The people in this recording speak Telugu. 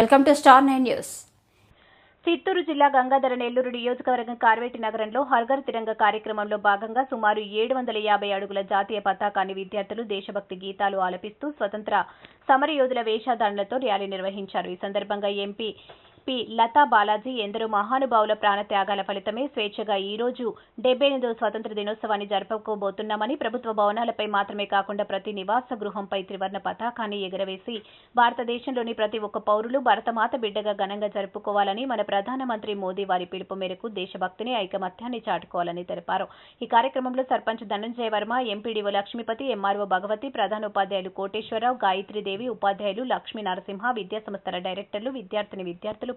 Welcome to star nine news. Chittoor జిల్లా గంగాధర నెల్లూరు నియోజకవర్గం కార్వేటి నగరంలో హర్ఘర్ తిరంగ కార్యక్రమంలో భాగంగా సుమారు ఏడు వందల యాభై అడుగుల జాతీయ పతాకాన్ని విద్యార్థులు దేశభక్తి గీతాలు ఆలపిస్తూ స్వతంత్ర సమరయోధుల వేషధారణలతో ర్యాలీ నిర్వహించారు. ఈ సందర్భంగా ఎంపీ పి లతా బాలాజీ ఎందరో మహానుభావుల ప్రాణత్యాగాల ఫలితమే స్వేచ్ఛగా ఈ రోజు డెబ్బై ఎనిమిదవ స్వతంత్ర దినోత్సవాన్ని జరుపుకోబోతున్నామని ప్రభుత్వ భవనాలపై మాత్రమే కాకుండా ప్రతి నివాస గృహంపై త్రివర్ణ పతాకాన్ని ఎగురవేసి భారతదేశంలోని ప్రతి ఒక్క పౌరులు భరతమాత బిడ్డగా ఘనంగా జరుపుకోవాలని మన ప్రధానమంత్రి మోదీ వారి పిలుపు మేరకు దేశభక్తిని ఐకమత్యాన్ని చాటుకోవాలని తెలిపారు. ఈ కార్యక్రమంలో సర్పంచ్ ధనంజయ వర్మ ఎంపీడీఓ లక్ష్మీపతి ఎంఆర్ఓ భగవతి ప్రధాన ఉపాధ్యాయులు కోటేశ్వరరావు గాయత్రీదేవి ఉపాధ్యాయులు లక్ష్మీ నరసింహ విద్యాసంస్థల డైరెక్టర్లు విద్యార్థిని విద్యార్థులు